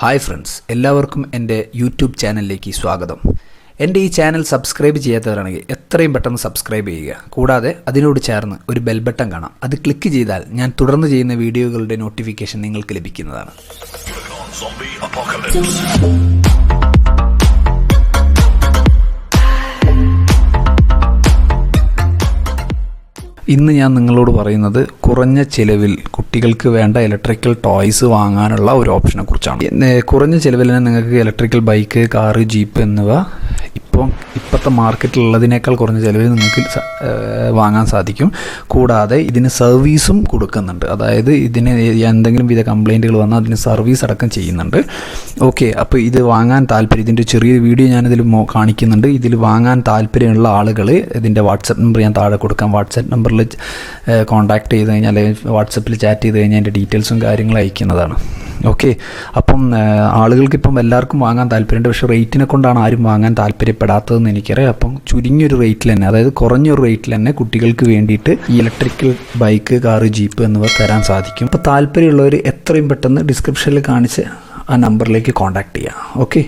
Hi friends എല്ലാവർക്കും എന്റെ YouTube ചാനലിലേക്ക് സ്വാഗതം. എന്റെ ഈ ചാനൽ സബ്സ്ക്രൈബ് ചെയ്യാത്തവരാണെങ്കിൽ എത്രയും പെട്ടെന്ന് സബ്സ്ക്രൈബ് ചെയ്യുക. കൂടാതെ അതിനോട് ചേർന്ന് ഒരു ബെൽ ബട്ടൺ കാണാം. അത് ക്ലിക്ക് ചെയ്താൽ ഞാൻ തുടർന്ന് ചെയ്യുന്ന വീഡിയോകളുടെ നോട്ടിഫിക്കേഷൻ നിങ്ങൾക്ക് ലഭിക്കുന്നതാണ്. ഇന്ന് ഞാൻ നിങ്ങളോട് പറയുന്നത് കുറഞ്ഞ ചിലവിൽ കുട്ടികൾക്ക് വേണ്ട ഇലക്ട്രിക്കൽ ടോയ്സ് വാങ്ങാനുള്ള ഒരു ഓപ്ഷനെ കുറിച്ചാണ്. കുറഞ്ഞ ചിലവിൽ തന്നെ നിങ്ങൾക്ക് ഇലക്ട്രിക്കൽ ബൈക്ക് കാറ് ജീപ്പ് എന്നിവ ഇപ്പം ഇപ്പോഴത്തെ മാർക്കറ്റിലുള്ളതിനേക്കാൾ കുറഞ്ഞ ചിലവിൽ നിങ്ങൾക്ക് വാങ്ങാൻ സാധിക്കും. കൂടാതെ ഇതിന് സർവീസും കൊടുക്കുന്നുണ്ട്. അതായത് ഇതിന് എന്തെങ്കിലും വിധ കംപ്ലൈന്റുകൾ വന്നാൽ അതിന് സർവീസ് അടക്കം ചെയ്യുന്നുണ്ട്. ഓക്കെ അപ്പോൾ ഇത് വാങ്ങാൻ താല്പര്യം ഇതിന്റെ ചെറിയ വീഡിയോ ഞാനിതിൽ കാണിക്കുന്നുണ്ട്. ഇതിൽ വാങ്ങാൻ താല്പര്യമുള്ള ആളുകൾ ഇതിന്റെ വാട്സപ്പ് നമ്പർ ഞാൻ താഴെ കൊടുക്കാം. വാട്സപ്പ് നമ്പറിൽ കോൺടാക്ട് ചെയ്ത് കഴിഞ്ഞാൽ അല്ലെങ്കിൽ വാട്സപ്പിൽ ചാറ്റ് ചെയ്ത് കഴിഞ്ഞാൽ അതിന്റെ ഡീറ്റെയിൽസും കാര്യങ്ങളും അയക്കുന്നതാണ്. ഓക്കെ അപ്പം ആളുകൾക്കിപ്പം എല്ലാവർക്കും വാങ്ങാൻ താല്പര്യമുണ്ട്. പക്ഷേ റേറ്റിനെ കൊണ്ടാണ് ആരും വാങ്ങാൻ താല്പര്യപ്പെടാത്തതെന്ന് എനിക്കറിയാം. അപ്പം ചുരുങ്ങിയൊരു റേറ്റിൽ തന്നെ അതായത് കുറഞ്ഞൊരു റേറ്റിൽ തന്നെ കുട്ടികൾക്ക് വേണ്ടിയിട്ട് ഈ ഇലക്ട്രിക്കൽ ബൈക്ക് കാറ് ജീപ്പ് എന്നിവ തരാൻ സാധിക്കും. അപ്പോൾ താല്പര്യമുള്ളവർ എത്രയും പെട്ടെന്ന് ഡിസ്ക്രിപ്ഷനിൽ കാണിച്ച് ആ നമ്പറിലേക്ക് കോൺടാക്ട് ചെയ്യാം. ഓക്കെ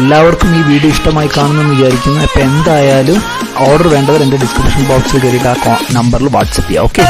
എല്ലാവർക്കും ഈ വീഡിയോ ഇഷ്ടമായി കാണുമെന്ന് വിചാരിക്കുന്നു. അപ്പോൾ എന്തായാലും ഓർഡർ വേണ്ടവർ എന്റെ ഡിസ്ക്രിപ്ഷൻ ബോക്സിൽ കയറിയിട്ട് ആ നമ്പറിൽ വാട്സപ്പ് ചെയ്യാം. ഓക്കെ